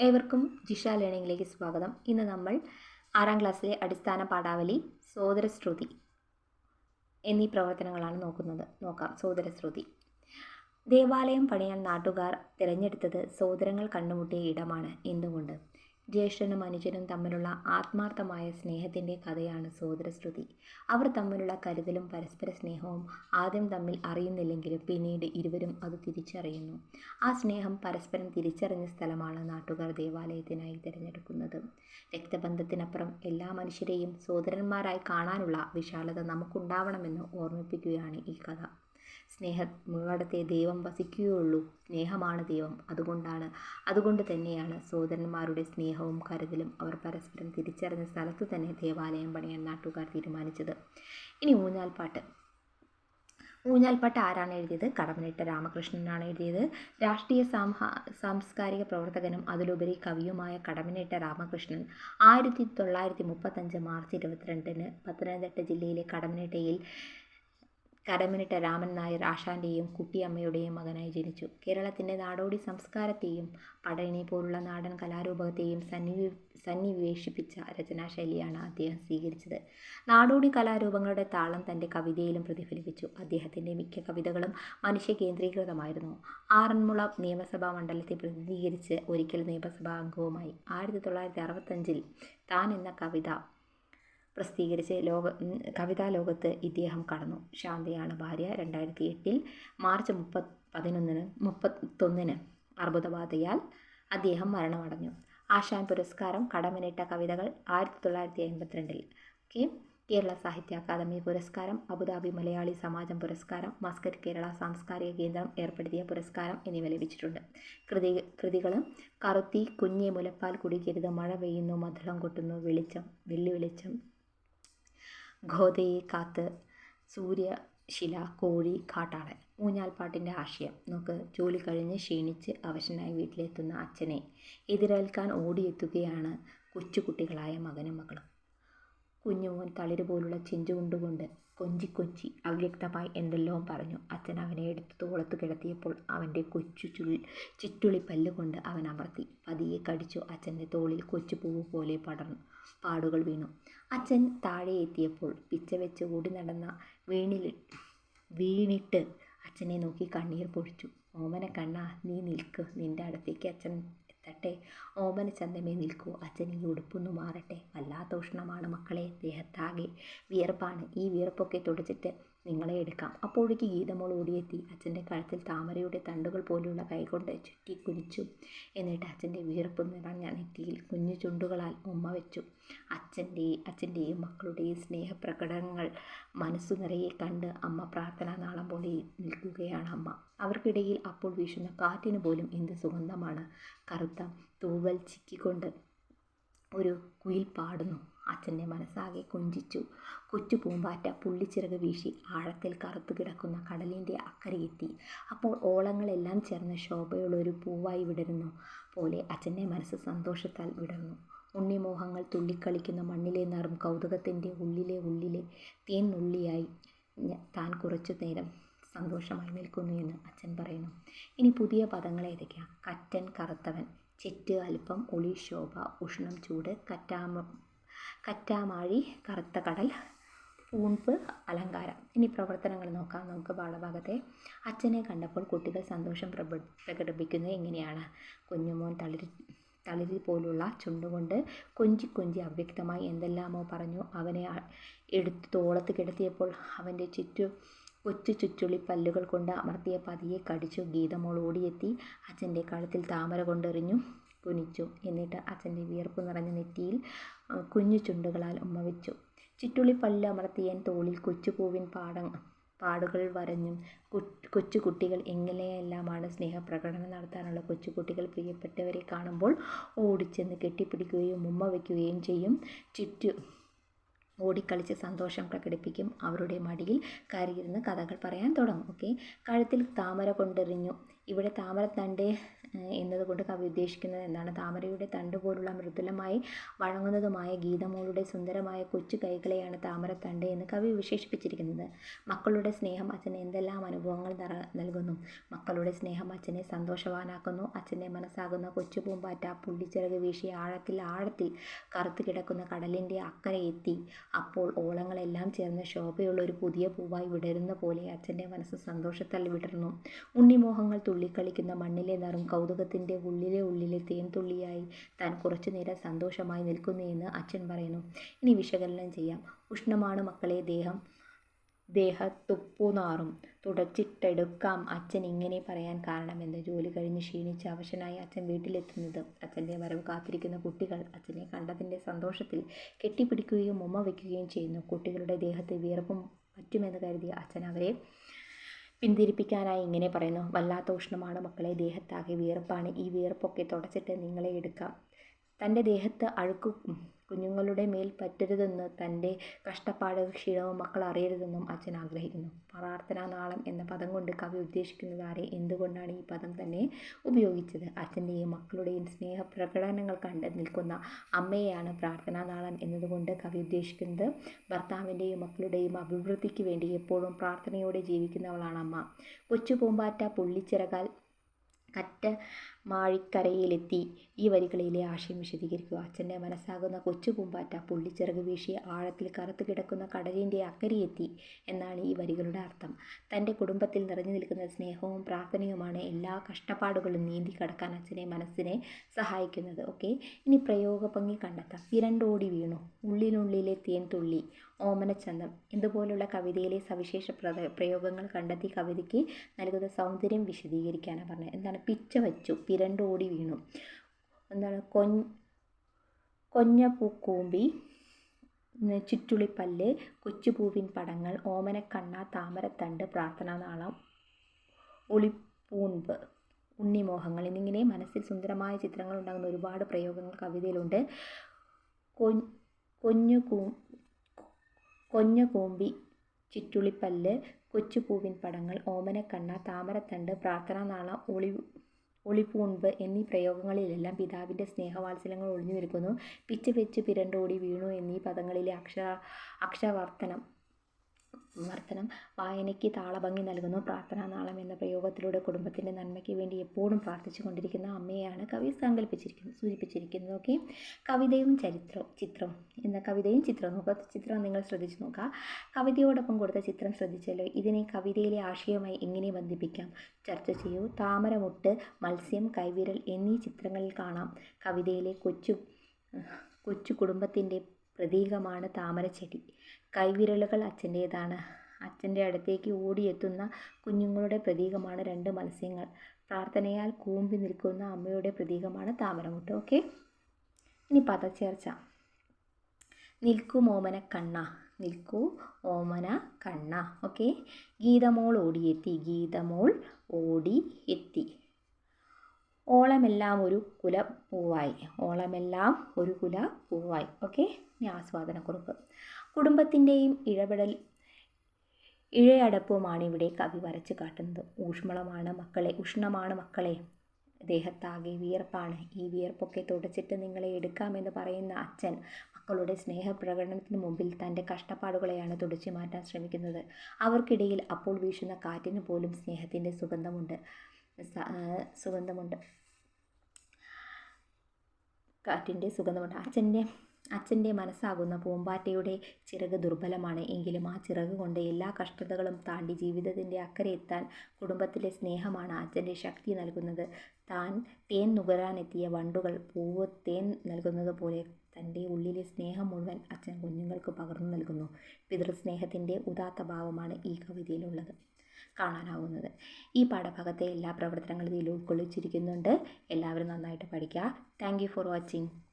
ഏവർക്കും ജിഷ ലേണിംഗിലേക്ക് സ്വാഗതം. ഇന്ന് നമ്മൾ ആറാം ക്ലാസ്സിലെ അടിസ്ഥാന പാഠാവലി സോദരശ്രുതി എന്നീ പ്രവർത്തനങ്ങളാണ് നോക്കുന്നത്. നോക്കാം. സോദരശ്രുതി. ദേവാലയം പണിയാൻ നാട്ടുകാർ തിരഞ്ഞെടുത്തത് സോദരങ്ങൾ കണ്ടുമുട്ടിയ ഇടമാണ്. എന്തുകൊണ്ട്? ജ്യേഷ്ഠനും അനുജനും തമ്മിലുള്ള ആത്മാർത്ഥമായ സ്നേഹത്തിന്റെ കഥയാണ് സോദരശ്രുതി അവർ തമ്മിലുള്ള കരുതലും പരസ്പര സ്നേഹവും ആദ്യം തമ്മിൽ അറിയുന്നില്ലെങ്കിലും പിന്നീട് ഇരുവരും അത് തിരിച്ചറിയുന്നു. ആ സ്നേഹം പരസ്പരം തിരിച്ചറിഞ്ഞ സ്ഥലമാണ് നാട്ടുകാർ ദേവാലയത്തിനായി തിരഞ്ഞെടുക്കുന്നത്. രക്തബന്ധത്തിനപ്പുറം എല്ലാ മനുഷ്യരെയും സോദരന്മാരായി കാണാനുള്ള വിശാലത നമുക്കുണ്ടാവണമെന്ന് ഓർമ്മിപ്പിക്കുകയാണ് ഈ കഥ. സ്നേഹ മുള്ളടത്തെ ദൈവം വസിക്കുകയുള്ളൂ. സ്നേഹമാണ് ദൈവം. അതുകൊണ്ടാണ് അതുകൊണ്ട് തന്നെയാണ് സോദരന്മാരുടെ സ്നേഹവും കരുതലും അവർ പരസ്പരം തിരിച്ചറിഞ്ഞ സ്ഥലത്ത് തന്നെ ദേവാലയം പണിയാൻ നാട്ടുകാർ തീരുമാനിച്ചത്. ഇനി ഊഞ്ഞാൽപ്പാട്ട്. ഊഞ്ഞാൽപ്പാട്ട് ആരാണ് എഴുതിയത്? കടമനിട്ട രാമകൃഷ്ണനാണ് എഴുതിയത്. രാഷ്ട്രീയ സാംസ്കാരിക പ്രവർത്തകനും അതിലുപരി കവിയുമായ കടമനിട്ട രാമകൃഷ്ണൻ ആയിരത്തി തൊള്ളായിരത്തി മുപ്പത്തഞ്ച് മാർച്ച് ഇരുപത്തിരണ്ടിന് പത്തനംതിട്ട ജില്ലയിലെ കടമനിട്ടയിൽ കടമനിട്ട രാമൻ നായർ ആശാന്റെയും കുട്ടിയമ്മയുടെയും മകനായി ജനിച്ചു. കേരളത്തിന്റെ നാടോടി സംസ്കാരത്തെയും പടയണി പോലുള്ള നാടൻ കലാരൂപത്തെയും സന്നിവി സന്നിവേശിപ്പിച്ച രചനാശൈലിയാണ് അദ്ദേഹം സ്വീകരിച്ചത്. നാടോടി കലാരൂപങ്ങളുടെ താളം തന്റെ കവിതയിലും പ്രതിഫലിപ്പിച്ചു. അദ്ദേഹത്തിന്റെ മിക്ക കവിതകളും മനുഷ്യ കേന്ദ്രീകൃതമായിരുന്നു. ആറന്മുള നിയമസഭാ മണ്ഡലത്തെ പ്രതിനിധീകരിച്ച് ഒരിക്കൽ നിയമസഭാ അംഗവുമായി. ആയിരത്തി തൊള്ളായിരത്തി അറുപത്തഞ്ചിൽ താൻ എന്ന കവിത പ്രസിദ്ധീകരിച്ച് ലോക കവിതാ ലോകത്ത് ഇദ്ദേഹം കടന്നു. ശാന്തയാണ് ഭാര്യ രണ്ടായിരത്തി എട്ടിൽ മാർച്ച് മുപ്പത് പതിനൊന്നിന് മുപ്പത്തൊന്നിന് അർബുദബാധയാൽ അദ്ദേഹം മരണമടഞ്ഞു. ആശാൻ പുരസ്കാരം കടമനിട്ട കവിതകൾ ആയിരത്തി തൊള്ളായിരത്തി എൺപത്തിരണ്ടിൽ ഓക്കെ കേരള സാഹിത്യ അക്കാദമി പുരസ്കാരം അബുദാബി മലയാളി സമാജം പുരസ്കാരം മസ്കറ്റ് കേരള സാംസ്കാരിക കേന്ദ്രം ഏർപ്പെടുത്തിയ പുരസ്കാരം എന്നിവ ലഭിച്ചിട്ടുണ്ട്. കൃതി കൃതികൾ കറുത്തി കുഞ്ഞെ മുലപ്പാൽ കുടിക്കരുത് മഴ പെയ്യുന്നു മധുരം കൊട്ടുന്നു വെളിച്ചം വെള്ളി വെളിച്ചം ഗോതയെ കാത്ത് സൂര്യശില കോഴി കാട്ടാളൻ ഊഞ്ഞാൽപ്പാട്ടിന്റെ ആശയം. നോക്ക് ജോലി കഴിഞ്ഞ് ക്ഷീണിച്ച് അവശനായി വീട്ടിലെത്തുന്ന അച്ഛനെ എതിരേൽക്കാൻ ഓടിയെത്തുകയാണ് കൊച്ചുകുട്ടികളായ മകനും മകളും. കുഞ്ഞുമോൻ തളിര് പോലുള്ള ചെഞ്ചുകൊണ്ടുകൊണ്ട് കൊഞ്ചി കൊഞ്ചി അവ്യക്തമായി എന്തെല്ലാം പറഞ്ഞു. അച്ഛൻ അവനെ എടുത്ത് തോളത്ത് കിടത്തിയപ്പോൾ അവന്റെ കൊച്ചു ചുള്ളി ചുറ്റുളി പല്ലുകൊണ്ട് അവൻ അമർത്തി. പതിയെ കടിച്ചു അച്ഛന്റെ തോളിൽ കൊച്ചു പോലെ പടർന്നു. പാടുകൾ വീണു. അച്ഛൻ താഴെ എത്തിയപ്പോൾ പിച്ച വെച്ച് ഓടി നടന്ന വീണിൽ വീണിട്ട് അച്ഛനെ നോക്കി കണ്ണീർ പൊഴിച്ചു. ഓമന കണ്ണ നീ നിൽക്ക്. നിന്റെ അടുത്തേക്ക് അച്ഛൻ എത്തട്ടെ. ഓമന ചന്തമേ നിൽക്കൂ. അച്ഛൻ ഈ ഉടുപ്പൊന്നു മാറട്ടെ. വല്ലാത്ത ഉഷ്ണമാണ് മക്കളെ. ദേഹത്താകെ വിയർപ്പാണ്. ഈ വിയർപ്പൊക്കെ തുടച്ചിട്ട് നിങ്ങളെ എടുക്കാം. അപ്പോഴേക്ക് ഗീതമോൾ ഓടിയെത്തി. അച്ഛന്റെ കഴുത്തിൽ താമരയുടെ തണ്ടുകൾ പോലുള്ള കൈകൊണ്ട് ചുറ്റി കുനിച്ചു. എന്നിട്ട് അച്ഛന്റെ വിയർപ്പ് നിറഞ്ഞ നെറ്റിയിൽ കുഞ്ഞു ചുണ്ടുകളാൽ ഉമ്മ വെച്ചു. അച്ഛന്റെ അച്ഛന്റെയും മക്കളുടെയും സ്നേഹപ്രകടനങ്ങൾ മനസ്സു നിറയെ കണ്ട് അമ്മ പ്രാർത്ഥനാ നാളം പോലെ നിൽക്കുകയാണ് അമ്മ. അവർക്കിടയിൽ അപ്പോൾ വീശുന്ന കാറ്റിന് പോലും എന്ത് സുഗന്ധമാണ്? കറുത്ത തൂവൽ ചിക്കിക്കൊണ്ട് ഒരു കുയിൽ പാടുന്നു. അച്ഛന്റെ മനസ്സാകെ കൊഞ്ചിച്ചു. കൊച്ചു പൂമ്പാറ്റ പുള്ളിച്ചിറക് വീശി ആഴത്തിൽ കറുത്തു കിടക്കുന്ന കടലിന്റെ അക്കരയെത്തി അപ്പോൾ ഓളങ്ങളെല്ലാം ചേർന്ന് ശോഭയുള്ള ഒരു പൂവായി വിടരുന്നു. പോലെ അച്ഛന്റെ മനസ്സ് സന്തോഷത്താൽ വിടർന്നു. ഉണ്ണിമോഹങ്ങൾ തുള്ളിക്കളിക്കുന്ന മണ്ണിലെ നിറം കൗതുകത്തിന്റെ ഉള്ളിലെ ഉള്ളിലെ തേൻ നുള്ളിയായി താൻ കുറച്ചു നേരം സന്തോഷമായി നിൽക്കുന്നു എന്ന് അച്ഛൻ പറയുന്നു. ഇനി പുതിയ പദങ്ങൾ ഏതൊക്കെയാണ് കറ്റൻ കറുത്തവൻ ചെറ്റ് അല്പം ഒളി ശോഭ ഉഷ്ണം ചൂട് കറ്റാമ കറ്റാമാഴി കറുത്ത കടൽ പൂൺപ് അലങ്കാരം. ഇനി പ്രവർത്തനങ്ങൾ നോക്കാം. നമുക്ക് പാഠഭാഗത്തെ അച്ഛനെ കണ്ടപ്പോൾ കുട്ടികൾ സന്തോഷം പ്രകടിപ്പിക്കുന്നത് എങ്ങനെയാണ്? കുഞ്ഞുമോൻ തളിരി തളിരി പോലുള്ള ചുണ്ടുകൊണ്ട് കൊഞ്ചി കൊഞ്ചി അവ്യക്തമായി എന്തെല്ലാമോ പറഞ്ഞു. അവനെ എടുത്ത് തോളത്ത് കിടത്തിയപ്പോൾ അവന്റെ ചുറ്റു കൊച്ചു ചുറ്റുളി പല്ലുകൾ കൊണ്ട് അമർത്തിയ പതിയെ കടിച്ചു ഗീതമോൾ ഓടിയെത്തി അച്ഛന്റെ കഴുത്തിൽ താമര കൊണ്ടെറിഞ്ഞു കുനിച്ചു. എന്നിട്ട് അച്ഛന്റെ വിയർപ്പ് നിറഞ്ഞ നെറ്റിയിൽ കുഞ്ഞു ചുണ്ടുകളാൽ ഉമ്മ വെച്ചു. ചുറ്റുളി പല്ല് അമർത്തിയൻ തോളിൽ കൊച്ചുപൂവിൻ പാട പാടുകൾ വരഞ്ഞും കൊച്ചു കുട്ടികൾ എങ്ങനെയെല്ലാമാണ് സ്നേഹപ്രകടനം നടത്താനുള്ള കൊച്ചു കുട്ടികൾ പ്രിയപ്പെട്ടവരെ കാണുമ്പോൾ ഓടിച്ചെന്ന് കെട്ടിപ്പിടിക്കുകയും ഉമ്മ വയ്ക്കുകയും ചെയ്യും. ചുറ്റു ഓടിക്കളിച്ച് സന്തോഷം പ്രകടിപ്പിക്കും. അവരുടെ മടിയിൽ കയറിയിരുന്ന് കഥകൾ പറയാൻ തുടങ്ങും. ഓക്കെ? കഴുത്തിൽ താമര കൊണ്ടെറിഞ്ഞു. ഇവിടെ താമര ഏഹ് എന്നതുകൊണ്ട് കവി ഉദ്ദേശിക്കുന്നത് എന്താണ്? താമരയുടെ തണ്ട് പോലുള്ള മൃദുലമായി വഴങ്ങുന്നതുമായ ഗീതമോളുടെ സുന്ദരമായ കൊച്ചു കൈകളെയാണ് താമരത്തണ്ട് എന്ന് കവി വിശേഷിപ്പിച്ചിരിക്കുന്നത്. മക്കളുടെ സ്നേഹം അച്ഛന് എന്തെല്ലാം അനുഭവങ്ങൾ നൽകുന്നു? മക്കളുടെ സ്നേഹം അച്ഛനെ സന്തോഷവാനാക്കുന്നു. അച്ഛന്റെ മനസ്സാകുന്ന കൊച്ചു പൂമ്പാറ്റ പുള്ളിച്ചിറക് വീശി ആഴത്തിൽ ആഴത്തിൽ കറുത്തു കിടക്കുന്ന കടലിന്റെ അക്കരെ എത്തി. അപ്പോൾ ഓളങ്ങളെല്ലാം ചേർന്ന് ശോഭയുള്ള ഒരു പുതിയ പൂവായി വിടരുന്ന പോലെ അച്ഛന്റെ മനസ്സ് സന്തോഷത്താൽ വിടർന്നു. ഉണ്ണിമോഹങ്ങൾ തുള്ളിക്കളിക്കുന്ന മണ്ണിലെ നിറം കൗതുകത്തിന്റെ ഉള്ളിലെ ഉള്ളിലെ തേൻതുള്ളിയായി താൻ കുറച്ചു നേരം സന്തോഷമായി നിൽക്കുന്നു എന്ന് അച്ഛൻ പറയുന്നു. ഇനി വിശകലനം ചെയ്യാം. ഉഷ്ണമാണ് മക്കളെ ദേഹം. ദേഹത്തുപ്പുനാറും. തുടച്ചിട്ടെടുക്കാം. അച്ഛൻ ഇങ്ങനെ പറയാൻ കാരണമെന്ന് ജോലി കഴിഞ്ഞ് ക്ഷീണിച്ച് അവശനായി അച്ഛൻ വീട്ടിലെത്തുന്നത്. അച്ഛന്റെ വരവ് കാത്തിരിക്കുന്ന കുട്ടികൾ അച്ഛനെ കണ്ടതിന്റെ സന്തോഷത്തിൽ കെട്ടിപ്പിടിക്കുകയും ഉമ്മ വയ്ക്കുകയും ചെയ്യുന്നു. കുട്ടികളുടെ ദേഹത്ത് വിയർപ്പും പറ്റുമെന്ന് കരുതി അച്ഛൻ അവരെ പിന്തിരിപ്പിക്കാനായി ഇങ്ങനെ പറയുന്നു. വല്ലാത്ത ഉഷ്ണമാണ് മക്കളെ ദേഹത്താകെ വിയർപ്പാണ്. ഈ വിയർപ്പൊക്കെ തുടച്ചിട്ട് നിങ്ങളെ എടുക്കാം. തന്റെ ദേഹത്ത് അഴുക്ക് കുഞ്ഞുങ്ങളുടെ മേൽ പറ്റരുതെന്ന് തന്റെ കഷ്ടപ്പാടും ക്ഷീണവും മക്കൾ അറിയരുതെന്നും അച്ഛൻ ആഗ്രഹിക്കുന്നു. പ്രാർത്ഥനാ നാളം എന്ന പദം കൊണ്ട് കവി ഉദ്ദേശിക്കുന്നത് ആരെ? എന്തുകൊണ്ടാണ് ഈ പദം തന്നെ ഉപയോഗിച്ചത്? അച്ഛന്റെയും മക്കളുടെയും സ്നേഹപ്രകടനങ്ങൾ കണ്ട് നിൽക്കുന്ന അമ്മയെയാണ് പ്രാർത്ഥനാ നാളം എന്നതുകൊണ്ട് കവി ഉദ്ദേശിക്കുന്നത് ഭർത്താവിന്റെയും മക്കളുടെയും അഭിവൃദ്ധിക്ക് വേണ്ടി എപ്പോഴും പ്രാർത്ഥനയോടെ ജീവിക്കുന്നവളാണ് അമ്മ. കൊച്ചു പൂമ്പാറ്റ പുള്ളിച്ചിറകാൽ കറ്റ മാഴിക്കരയിലെത്തി. ഈ വരികളിലെ ആശയം വിശദീകരിക്കുക. അച്ഛന്റെ മനസ്സാകുന്ന കൊച്ചു പൂമ്പാറ്റ പുള്ളിച്ചിറക് വീശി ആഴത്തിൽ കറുത്തു കിടക്കുന്ന കടലിന്റെ അക്കരയെത്തി എന്നാണ് ഈ വരികളുടെ അർത്ഥം. തന്റെ കുടുംബത്തിൽ നിറഞ്ഞു നിൽക്കുന്ന സ്നേഹവും പ്രാർത്ഥനയുമാണ് എല്ലാ കഷ്ടപ്പാടുകളും നീന്തി കടക്കാൻ അച്ഛനെ മനസ്സിനെ സഹായിക്കുന്നത്. ഓക്കെ? ഇനി പ്രയോഗഭംഗി കണ്ടെത്താം. ഇരണ്ടോടി വീണു. ഉള്ളിനുള്ളിലെ തേൻ തുള്ളി. ഓമനച്ചന്തം. ഇതുപോലുള്ള കവിതയിലെ സവിശേഷ പ്രയോഗങ്ങൾ കണ്ടെത്തി കവിതയ്ക്ക് നൽകുന്ന സൗന്ദര്യം വിശദീകരിക്കാനാണ് പറഞ്ഞത്. എന്താണ്? പിച്ച വച്ചു. പിരണ്ടോടി വീണു. എന്താണ്? കൊഞ്ഞ കൊഞ്ഞപ്പൂക്കൂമ്പി ചുറ്റുളിപ്പല്ല് കൊച്ചുപൂവിൻ പടങ്ങൾ ഓമനക്കണ്ണ താമരത്തണ്ട് പ്രാർത്ഥനാനാളം ഒളിപ്പൂൺപ് ഉണ്ണിമോഹങ്ങൾ എന്നിങ്ങനെ മനസ്സിൽ സുന്ദരമായ ചിത്രങ്ങൾ ഉണ്ടാകുന്ന ഒരുപാട് പ്രയോഗങ്ങൾ കവിതയിലുണ്ട്. കൊഞ്ഞ് കൂ കൊഞ്ഞ കൂമ്പി ചുറ്റുളിപ്പല്ല് കൊച്ചുപൂവിൻ പടങ്ങൾ ഓമനക്കണ്ണ താമരത്തണ്ട് പ്രാർത്ഥനാനാളം ഒളി ഒളിപ്പൂൺപ് എന്നീ പ്രയോഗങ്ങളിലെല്ലാം പിതാവിന്റെ സ്നേഹവാത്സല്യങ്ങൾ ഒളിഞ്ഞു നിൽക്കുന്നു. പിച്ച് വെച്ച് പിരണ്ടോടി വീണു എന്നീ പദങ്ങളിലെ അക്ഷ അക്ഷരവർത്തനം വർത്തനം വായനയ്ക്ക് താളഭംഗി നൽകുന്നു. പ്രാർത്ഥനാനാളം എന്ന പ്രയോഗത്തിലൂടെ കുടുംബത്തിന്റെ നന്മയ്ക്ക് വേണ്ടി എപ്പോഴും പ്രാർത്ഥിച്ചു കൊണ്ടിരിക്കുന്ന അമ്മയാണ് കവി സങ്കല്പിച്ചിരിക്കുന്നത് സൂചിപ്പിച്ചിരിക്കുന്നത്. ഓക്കെ. കവിതയും ചരിത്രവും ചിത്രവും എന്ന കവിതയും ചിത്രവും നോക്കുക. ചിത്രം നിങ്ങൾ ശ്രദ്ധിച്ചു നോക്കുക. കവിതയോടൊപ്പം കൊടുത്ത ചിത്രം ശ്രദ്ധിച്ചല്ലോ ഇതിനെ കവിതയിലെ ആശയവുമായി എങ്ങനെ ബന്ധിപ്പിക്കാം? ചർച്ച ചെയ്യൂ. താമരമുട്ട് മത്സ്യം കൈവിരൽ എന്നീ ചിത്രങ്ങളിൽ കാണാം. കവിതയിലെ കൊച്ചു കൊച്ചു കുടുംബത്തിന്റെ പ്രതീകമാണ് താമരച്ചെടി കൈവിരലുകൾ അച്ഛന്റേതാണ്. അച്ഛന്റെ അടുത്തേക്ക് ഓടിയെത്തുന്ന കുഞ്ഞുങ്ങളുടെ പ്രതീകമാണ് രണ്ട് മത്സ്യങ്ങൾ. പ്രാർത്ഥനയാൽ കൂമ്പി നിൽക്കുന്ന അമ്മയുടെ പ്രതീകമാണ് താമരമുട്ട്. ഓക്കെ? ഇനി പദച്ചേർച്ച നിൽക്കൂ ഓമന കണ്ണ. നിൽക്കൂ ഓമന കണ്ണ. ഓക്കെ? ഗീതമോൾ ഓടിയെത്തി. ഗീതമോൾ ഓടി എത്തി ഓളമെല്ലാം ഒരു കുല പൂവായി. ഓളമെല്ലാം ഒരു കുല പൂവായി. ഓക്കെ ഇനി ആസ്വാദനക്കുറിപ്പ്. കുടുംബത്തിന്റെയും ഇടപെടൽ ഇഴയടപ്പുമാണ് ഇവിടെ കവി വരച്ച് കാട്ടുന്നത്. ഊഷ്മളമാണ് മക്കളെ ഉഷ്ണമാണ് മക്കളെ. ദേഹത്താകെ വിയർപ്പാണ്. ഈ വിയർപ്പൊക്കെ തുടച്ചിട്ട് നിങ്ങളെ എടുക്കാമെന്ന് പറയുന്ന അച്ഛൻ മക്കളുടെ സ്നേഹപ്രകടനത്തിന് മുമ്പിൽ തന്റെ കഷ്ടപ്പാടുകളെയാണ് തുടച്ചു മാറ്റാൻ ശ്രമിക്കുന്നത്. അവർക്കിടയിൽ അപ്പോൾ വീശുന്ന കാറ്റിന് പോലും സ്നേഹത്തിന്റെ സുഗന്ധമുണ്ട്. സുഗന്ധമുണ്ട്. കാറ്റിന്റെ സുഗന്ധമുണ്ട്. അച്ഛന്റെ അച്ഛന്റെ മനസ്സാകുന്ന പൂമ്പാറ്റയുടെ ചിറക് ദുർബലമാണ്. എങ്കിലും ആ ചിറക് കൊണ്ട് എല്ലാ കഷ്ടതകളും താണ്ടി ജീവിതത്തിന്റെ അക്കരെ എത്താൻ കുടുംബത്തിലെ സ്നേഹമാണ് അച്ഛന്റെ ശക്തി നൽകുന്നത്. താൻ തേൻ നുകരാനെത്തിയ വണ്ടുകൾ പൂവ് തേൻ നൽകുന്നത് പോലെ തന്റെ ഉള്ളിലെ സ്നേഹം മുഴുവൻ അച്ഛൻ കുഞ്ഞുങ്ങൾക്ക് പകർന്നു നൽകുന്നു. പിതൃസ്നേഹത്തിന്റെ ഉദാത്ത ഭാവമാണ് ഈ കവിതയിലുള്ളത്. കാണാനാവുന്നത്. ഈ പാഠഭാഗത്തെ എല്ലാ പ്രവർത്തനങ്ങളും ഇതിൽ ഉൾക്കൊള്ളിച്ചിരിക്കുന്നുണ്ട്. എല്ലാവരും നന്നായിട്ട് പഠിക്കുക. Thank for watching